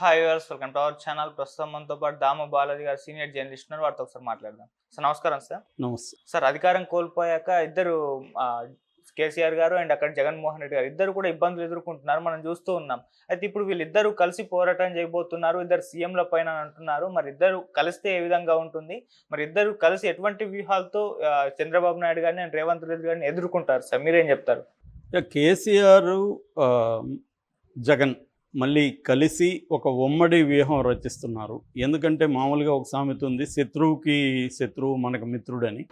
Hi viewers welcome to our channel ప్రస్తుతం మనతో పాటు దామ బాలాజీ గారు సీనియర్ జర్నలిస్ట్ ఉన్నారు. వారితో ఒకసారి మాట్లాడదాం. సార్ నమస్కారం సార్. నమస్తే. సార్ అధికారం కోల్పోయాక ఇద్దరు కేసీఆర్ గారు అండ్ అక్కడ జగన్మోహన్ రెడ్డి గారు ఇద్దరు కూడా ఇబ్బందులు ఎదుర్కొంటున్నారు. మనం చూస్తూ ఉన్నాం. అయితే ఇప్పుడు వీళ్ళిద్దరూ కలిసి పోరాటం చేయబోతున్నారు. ఇద్దరు సీఎంల పైన అంటున్నారు. మరి ఇద్దరు కలిస్తే ఏ విధంగా ఉంటుంది? మరి ఇద్దరు కలిసి ఎటువంటి వ్యూహాలతో చంద్రబాబు నాయుడు గారిని అండ్ రేవంత్ రెడ్డి గారిని ఎదుర్కొంటారు? సార్ మీరేం చెప్తారు? కేసీఆర్ జగన్ మళ్ళీ కలిసి ఒక ఉమ్మడి వ్యూహం రచిస్తున్నారు. ఎందుకంటే మామూలుగా ఒక సామెత ఉంది శత్రువుకి శత్రువు మనకు మిత్రుడని.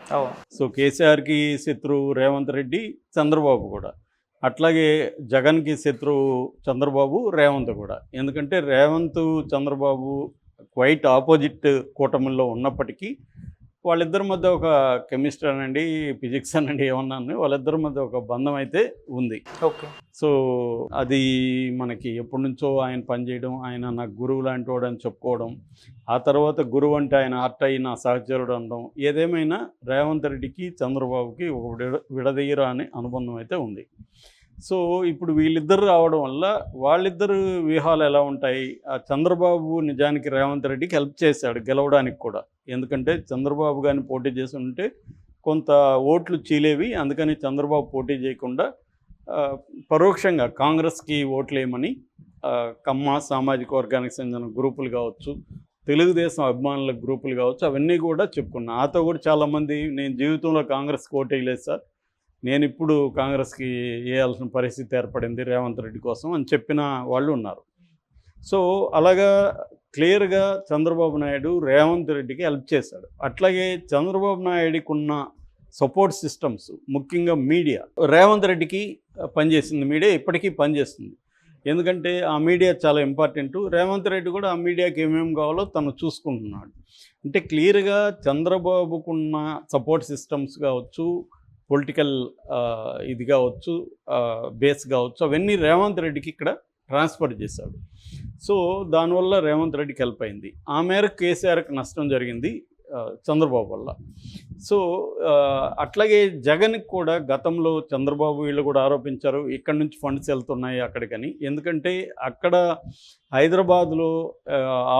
సో కేసీఆర్కి శత్రువు రేవంత్ రెడ్డి చంద్రబాబు కూడా. అట్లాగే జగన్కి శత్రువు చంద్రబాబు రేవంత్ కూడా. ఎందుకంటే రేవంత్ చంద్రబాబు క్వైట్ ఆపోజిట్ కూటమిలో ఉన్నప్పటికీ వాళ్ళిద్దరి మధ్య ఒక కెమిస్ట్రీ అనండి ఫిజిక్స్ అనండి ఏమన్నా వాళ్ళిద్దరి మధ్య ఒక బంధం అయితే ఉంది. ఓకే. సో అది మనకి ఎప్పటి నుంచో ఆయన పనిచేయడం ఆయన నాకు గురువు లాంటి వాడు అని చెప్పుకోవడం ఆ తర్వాత గురువు అంటే ఆయన అట్ట నా సహచరుడు అనడం ఏదేమైనా రేవంత్ రెడ్డికి చంద్రబాబుకి ఒక విడ విడదీయరా అనే అనుబంధం అయితే ఉంది. సో ఇప్పుడు వీళ్ళిద్దరు రావడం వల్ల వాళ్ళిద్దరు వ్యూహాలు ఎలా ఉంటాయి? ఆ చంద్రబాబు నిజానికి రేవంత్ రెడ్డికి హెల్ప్ చేశాడు గెలవడానికి కూడా. ఎందుకంటే చంద్రబాబు గారిని పోటీ చేసి ఉంటే కొంత ఓట్లు చీలేవి. అందుకని చంద్రబాబు పోటీ చేయకుండా పరోక్షంగా కాంగ్రెస్కి ఓట్లేయమని కమ్మ సామాజిక వర్గానికి చెందిన గ్రూపులు కావచ్చు తెలుగుదేశం అభిమానుల గ్రూపులు కావచ్చు అవన్నీ కూడా చెప్పుకున్నా. నాతో కూడా చాలామంది నేను జీవితంలో కాంగ్రెస్కి ఓటేయలేదు సార్. నేను ఇప్పుడు కాంగ్రెస్కి వేయాల్సిన పరిస్థితి ఏర్పడింది రేవంత్ రెడ్డి కోసం అని చెప్పిన వాళ్ళు ఉన్నారు. సో అలాగా క్లియర్గా చంద్రబాబు నాయుడు రేవంత్ రెడ్డికి హెల్ప్ చేశాడు. అట్లాగే చంద్రబాబు నాయుడికి ఉన్న సపోర్ట్ సిస్టమ్స్ ముఖ్యంగా మీడియా. రేవంత్ రెడ్డికి పనిచేసింది మీడియా ఇప్పటికీ పనిచేస్తుంది. ఎందుకంటే ఆ మీడియా చాలా ఇంపార్టెంట్. రేవంత్ రెడ్డి కూడా ఆ మీడియాకి ఏమేమి కావాలో తను చూసుకుంటున్నాడు. అంటే క్లియర్గా చంద్రబాబుకున్న సపోర్ట్ సిస్టమ్స్ కావచ్చు పొలిటికల్ ఇది కావచ్చు బేస్ కావచ్చు అవన్నీ రేవంత్ రెడ్డికి ఇక్కడ ట్రాన్స్ఫర్ చేశాడు. సో దానివల్ల రేవంత్ రెడ్డికి హెల్ప్ అయింది. ఆ మేరకు కేసీఆర్కి నష్టం జరిగింది చంద్రబాబు వల్ల. సో అట్లాగే జగన్కి కూడా గతంలో చంద్రబాబు వీళ్ళు కూడా ఆరోపించారు ఇక్కడ నుంచి ఫండ్స్ వెళ్తున్నాయి అక్కడికని. ఎందుకంటే అక్కడ హైదరాబాద్లో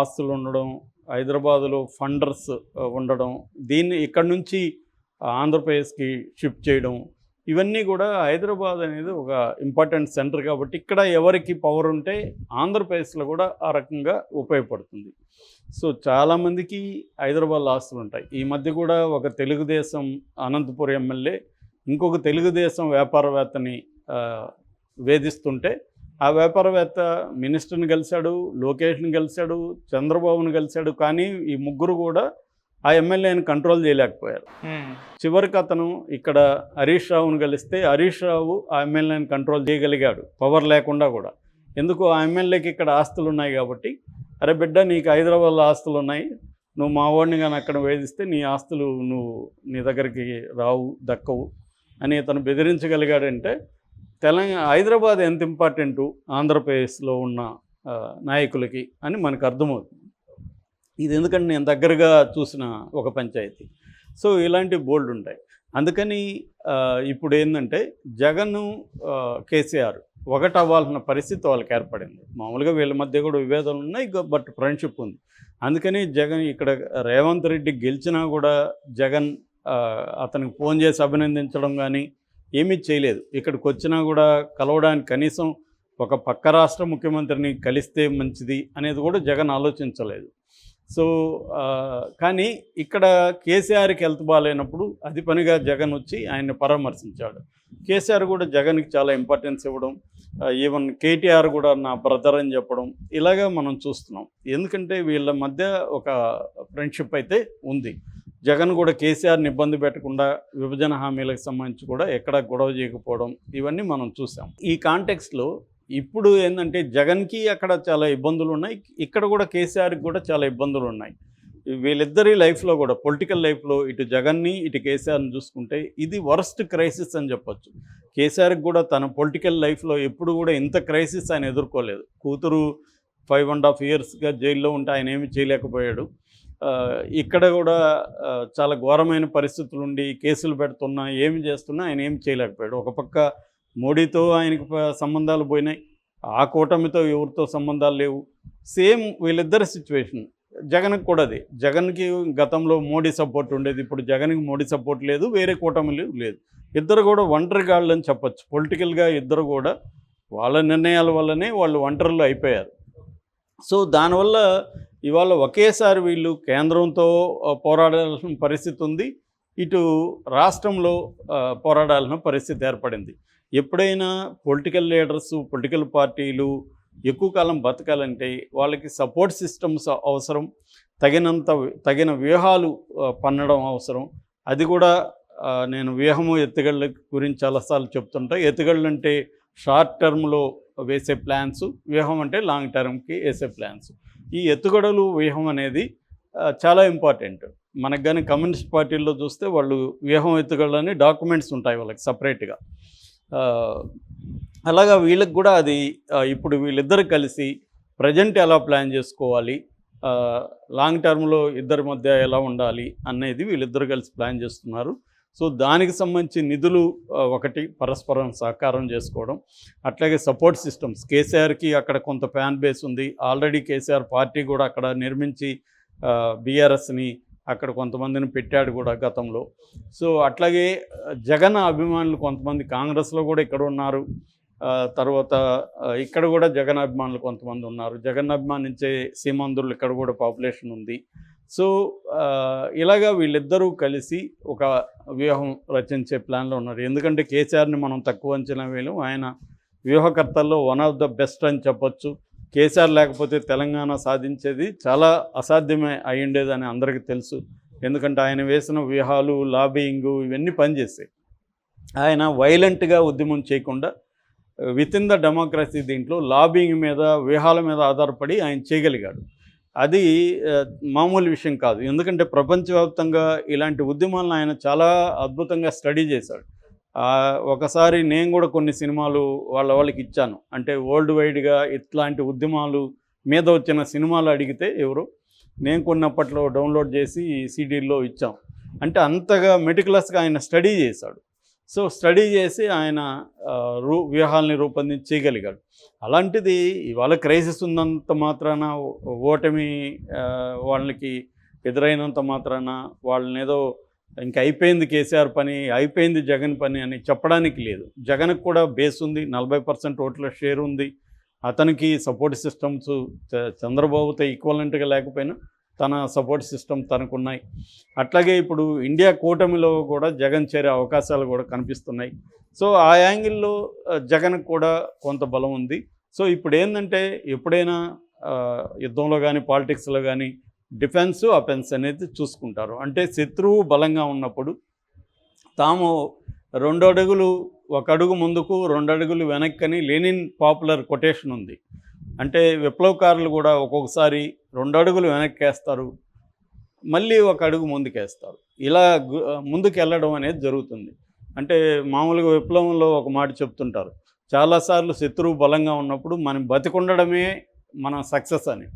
ఆస్తులు ఉండడం హైదరాబాద్లో ఫండర్స్ ఉండడం దీన్ని ఇక్కడ నుంచి ఆంధ్రప్రదేశ్కి షిఫ్ట్ చేయడం ఇవన్నీ కూడా హైదరాబాద్ అనేది ఒక ఇంపార్టెంట్ సెంటర్ కాబట్టి ఇక్కడ ఎవరికి పవర్ ఉంటే ఆంధ్రప్రదేశ్లో కూడా ఆ రకంగా ఉపయోగపడుతుంది. సో చాలామందికి హైదరాబాద్లో ఆస్తులు ఉంటాయి. ఈ మధ్య కూడా ఒక తెలుగుదేశం అనంతపురం ఎమ్మెల్యే ఇంకొక తెలుగుదేశం వ్యాపారవేత్తని వేధిస్తుంటే ఆ వ్యాపారవేత్త మినిస్టర్ని కలిశాడు లోకేష్ని కలిశాడు చంద్రబాబుని కలిశాడు కానీ ఈ ముగ్గురు కూడా ఆ ఎమ్మెల్యేని కంట్రోల్ చేయలేకపోయారు. చివరికి అతను ఇక్కడ హరీష్ రావును కలిస్తే హరీష్ రావు ఆ ఎమ్మెల్యేని కంట్రోల్ చేయగలిగాడు పవర్ లేకుండా కూడా. ఎందుకు? ఆ ఎమ్మెల్యేకి ఇక్కడ ఆస్తులు ఉన్నాయి కాబట్టి. అరే బిడ్డ నీకు హైదరాబాద్లో ఆస్తులు ఉన్నాయి. నువ్వు మా వాడిని కానీ అక్కడ వేధిస్తే నీ ఆస్తులు నువ్వు నీ దగ్గరికి రావు దక్కవు అని అతను బెదిరించగలిగాడంటే తెలంగాణ హైదరాబాద్ ఎంత ఇంపార్టెంటు ఆంధ్రప్రదేశ్లో ఉన్న నాయకులకి అని మనకు అర్థమవుతుంది. ఇది ఎందుకంటే నేను దగ్గరగా చూసిన ఒక పంచాయతీ. సో ఇలాంటి బోల్డ్ ఉంటాయి. అందుకని ఇప్పుడు ఏంటంటే జగన్ కేసీఆర్ ఒకటి అవ్వాల్సిన పరిస్థితి వాళ్ళకి ఏర్పడింది. మామూలుగా వీళ్ళ మధ్య కూడా విభేదాలు ఉన్నాయి బట్ ఫ్రెండ్షిప్ ఉంది. అందుకని జగన్ ఇక్కడ రేవంత్ రెడ్డి గెలిచినా కూడా జగన్ అతనికి ఫోన్ చేసి అభినందించడం కానీ ఏమీ చేయలేదు. ఇక్కడికి వచ్చినా కూడా కలవడానికి కనీసం ఒక పక్క రాష్ట్ర ముఖ్యమంత్రిని కలిస్తే మంచిది అనేది కూడా జగన్ ఆలోచించలేదు. సో కానీ ఇక్కడ కేసీఆర్కి హెల్త్ బాగాలేనప్పుడు అది పనిగా జగన్ వచ్చి ఆయన్ని పరామర్శించాడు. కేసీఆర్ కూడా జగన్కి చాలా ఇంపార్టెన్స్ ఇవ్వడం ఈవెన్ కేటీఆర్ కూడా నా బ్రదర్ అని చెప్పడం ఇలాగా మనం చూస్తున్నాం. ఎందుకంటే వీళ్ళ మధ్య ఒక ఫ్రెండ్షిప్ అయితే ఉంది. జగన్ కూడా కేసీఆర్ని ఇబ్బంది పెట్టకుండా విభజన హామీలకు సంబంధించి కూడా ఎక్కడ గొడవ చేయకపోవడం ఇవన్నీ మనం చూసాం. ఈ కాంటెక్స్లో ఇప్పుడు ఏంటంటే జగన్కి అక్కడ చాలా ఇబ్బందులు ఉన్నాయి ఇక్కడ కూడా కేసీఆర్కి కూడా చాలా ఇబ్బందులు ఉన్నాయి వీళ్ళిద్దరి లైఫ్లో కూడా పొలిటికల్ లైఫ్లో ఇటు జగన్ని ఇటు కేసీఆర్ని చూసుకుంటే ఇది వరస్ట్ క్రైసిస్ అని చెప్పొచ్చు. కేసీఆర్కి కూడా తన పొలిటికల్ లైఫ్లో ఎప్పుడు కూడా ఇంత క్రైసిస్ ఆయన ఎదుర్కోలేదు. కూతురు ఫైవ్ అండ్ హాఫ్ ఇయర్స్గా జైల్లో ఉంటే ఆయన ఏమి చేయలేకపోయాడు. ఇక్కడ కూడా చాలా ఘోరమైన పరిస్థితులు ఉండి కేసులు పెడుతున్నా ఏమి చేస్తున్నా ఆయన ఏమి చేయలేకపోయాడు. ఒక పక్క మోడీతో ఆయనకి సంబంధాలు పోయినాయి. ఆ కూటమితో ఎవరితో సంబంధాలు లేవు. సేమ్ వీళ్ళిద్దరి సిచ్యువేషన్. జగన్కి కూడా అది. జగన్కి గతంలో మోడీ సపోర్ట్ ఉండేది. ఇప్పుడు జగన్కి మోడీ సపోర్ట్ లేదు. వేరే కూటమిలు లేదు. ఇద్దరు కూడా ఒంటరిగాళ్ళు అని చెప్పచ్చు. పొలిటికల్గా ఇద్దరు కూడా వాళ్ళ నిర్ణయాల వల్లనే వాళ్ళు ఒంటరిలో అయిపోయారు. సో దానివల్ల ఇవాళ ఒకేసారి వీళ్ళు కేంద్రంతో పోరాడాల్సిన పరిస్థితి ఉంది. ఇటు రాష్ట్రంలో పోరాడాల్సిన పరిస్థితి ఏర్పడింది. ఎప్పుడైనా పొలిటికల్ లీడర్స్ పొలిటికల్ పార్టీలు ఎక్కువ కాలం బతకాలంటే వాళ్ళకి సపోర్ట్ సిస్టమ్స్ అవసరం తగినంత తగిన వ్యూహాలు పన్నడం అవసరం. అది కూడా నేను వ్యూహము ఎత్తుగళ్ళ గురించి చాలాసార్లు చెప్తుంటా. ఎత్తుగళ్ళు అంటే షార్ట్ టర్మ్లో వేసే ప్లాన్స్ వ్యూహం అంటే లాంగ్ టర్మ్కి వేసే ప్లాన్స్. ఈ ఎత్తుగడలు వ్యూహం అనేది చాలా ఇంపార్టెంట్. మనకు కానీ కమ్యూనిస్ట్ పార్టీల్లో చూస్తే వాళ్ళు వ్యూహం ఎత్తుగడలు అని డాక్యుమెంట్స్ ఉంటాయి వాళ్ళకి సపరేట్గా. అలాగా వీళ్ళకి కూడా అది ఇప్పుడు వీళ్ళిద్దరు కలిసి ప్రజెంట్ ఎలా ప్లాన్ చేసుకోవాలి లాంగ్ టర్మ్లో ఇద్దరి మధ్య ఎలా ఉండాలి అనేది వీళ్ళిద్దరు కలిసి ప్లాన్ చేస్తున్నారు. సో దానికి సంబంధించి నిధులు ఒకటి పరస్పరం సహకారం చేసుకోవడం అట్లాగే సపోర్ట్ సిస్టమ్స్. కేసీఆర్కి అక్కడ కొంత ఫ్యాన్ బేస్ ఉంది. ఆల్రెడీ కేసీఆర్ పార్టీ కూడా అక్కడ నిర్మించి బీఆర్ఎస్ని అక్కడ కొంతమందిని పెట్టాడు కూడా గతంలో. సో అట్లాగే జగన్ అభిమానులు కొంతమంది కాంగ్రెస్లో కూడా ఇక్కడ ఉన్నారు. తర్వాత ఇక్కడ కూడా జగన్ అభిమానులు కొంతమంది ఉన్నారు. జగన్ అభిమానించే సీమాంధ్రులు ఇక్కడ కూడా పాపులేషన్ ఉంది. సో ఇలాగా వీళ్ళిద్దరూ కలిసి ఒక వ్యూహం రచించే ప్లాన్లో ఉన్నారు. ఎందుకంటే కేసీఆర్ని మనం తక్కువ అంచనా వేయలేం. ఆయన వ్యూహకర్తల్లో వన్ ఆఫ్ ద బెస్ట్ అని చెప్పొచ్చు. కేసీఆర్ లేకపోతే తెలంగాణ సాధించేది చాలా అసాధ్యమే అయి ఉండేదని అందరికీ తెలుసు. ఎందుకంటే ఆయన వేసిన వ్యూహాలు లాబింగ్ ఇవన్నీ పనిచేస్తాయి ఆయన వైలెంట్గా ఉద్యమం చేయకుండా విత్ ఇన్ ద డెమోక్రసీ దీంట్లో లాబింగ్ మీద వ్యూహాల మీద ఆధారపడి ఆయన చేయగలిగాడు. అది మామూలు విషయం కాదు. ఎందుకంటే ప్రపంచవ్యాప్తంగా ఇలాంటి ఉద్యమాలను ఆయన చాలా అద్భుతంగా స్టడీ చేశాడు. ఒకసారి నేను కూడా కొన్ని సినిమాలు వాళ్ళ వాళ్ళకి ఇచ్చాను. అంటే వరల్డ్ వైడ్గా ఇట్లాంటి ఉద్యమాలు మీద వచ్చిన సినిమాలు అడిగితే ఎవరు? నేను కొన్నప్పట్లో డౌన్లోడ్ చేసి సీడీల్లో ఇచ్చాం. అంటే అంతగా మెటికులస్గా ఆయన స్టడీ చేశాడు. సో స్టడీ చేసి ఆయన రూ వ్యూహాల్ని రూపొందించగలిగాడు అలాంటిది ఇవాళ క్రైసిస్ ఉన్నంత మాత్రాన ఓటమి వాళ్ళకి ఎదురైనంత మాత్రాన వాళ్ళని ఏదో ఇంకా అయిపోయింది కేసీఆర్ పని అయిపోయింది జగన్ పని అని చెప్పడానికి లేదు. జగన్కి కూడా బేస్ ఉంది నలభై పర్సెంట్ ఓట్ల షేర్ ఉంది. అతనికి సపోర్ట్ సిస్టమ్స్ చంద్రబాబుతో ఈక్వలెంట్గా లేకపోయినా తన సపోర్ట్ సిస్టమ్ తనకున్నాయి. అట్లాగే ఇప్పుడు ఇండియా కూటమిలో కూడా జగన్ చేరే అవకాశాలు కూడా కనిపిస్తున్నాయి. సో ఆ యాంగిల్లో జగన్కు జగన్కి కూడా కొంత బలం ఉంది. సో ఇప్పుడు ఏంటంటే ఎప్పుడైనా యుద్ధంలో కానీ పాలిటిక్స్లో కానీ డిఫెన్స్ అఫెన్స్ అనేది చూసుకుంటారు. అంటే శత్రువు బలంగా ఉన్నప్పుడు తాము రెండు అడుగులు ఒక అడుగు ముందుకు రెండు అడుగులు వెనక్కని లెనిన్ పాపులర్ కొటేషన్ ఉంది. అంటే విప్లవకారులు కూడా ఒక్కొక్కసారి రెండు అడుగులు వెనక్కేస్తారు మళ్ళీ ఒక అడుగు ముందుకేస్తారు. ఇలా ముందుకు వెళ్ళడం అనేది జరుగుతుంది. అంటే మామూలుగా విప్లవంలో ఒక మాట చెప్తుంటారు. చాలాసార్లు శత్రువు బలంగా ఉన్నప్పుడు మనం బతికుండడమే మన సక్సెస్ అని.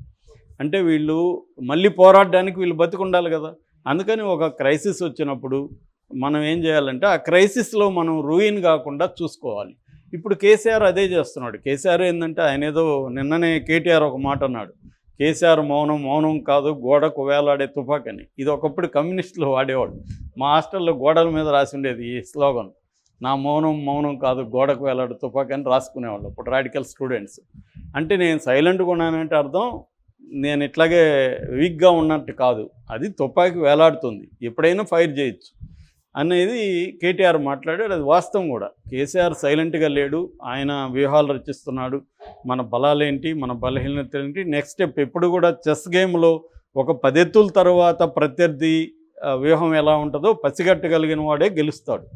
అంటే వీళ్ళు మళ్ళీ పోరాడడానికి వీళ్ళు బతికుండాలి కదా. అందుకని ఒక క్రైసిస్ వచ్చినప్పుడు మనం ఏం చేయాలంటే ఆ క్రైసిస్లో మనం రూయిన్ కాకుండా చూసుకోవాలి. ఇప్పుడు కేసీఆర్ అదే చేస్తున్నాడు. కేసీఆర్ ఏంటంటే ఆయన ఏదో నిన్ననే కేటీఆర్ ఒక మాట అన్నాడు. కేసీఆర్ మౌనం మౌనం కాదు గోడకు వేలాడే తుపాకని ఇది ఒకప్పుడు కమ్యూనిస్టులు వాడేవాడు మా హాస్టల్లో గోడల మీద రాసి ఉండేది ఈ స్లోగన్. నా మౌనం మౌనం కాదు గోడకు వేలాడే తుపాకని అని రాసుకునేవాళ్ళు అప్పుడు రాడికల్ స్టూడెంట్స్. అంటే నేను సైలెంట్గా ఉన్నానంటే అర్థం నేను ఇట్లాగే వీక్గా ఉన్నట్టు కాదు. అది తుపాకి వేలాడుతుంది. ఎప్పుడైనా ఫైర్ చేయొచ్చు. అనేది కేటీఆర్ మాట్లాడాడు. అది వాస్తవం కూడా. కేసీఆర్ సైలెంట్గా లేడు. ఆయన వ్యూహాలు రచిస్తున్నాడు. మన బలాలేంటి? మన బలహీనత ఏంటి నెక్స్ట్ స్టెప్ ఎప్పుడు కూడా చెస్ గేమ్లో ఒక పదెత్తుల తర్వాత ప్రత్యర్థి వ్యూహం ఎలా ఉంటుందో పసిగట్టగలిగిన వాడే గెలుస్తాడు.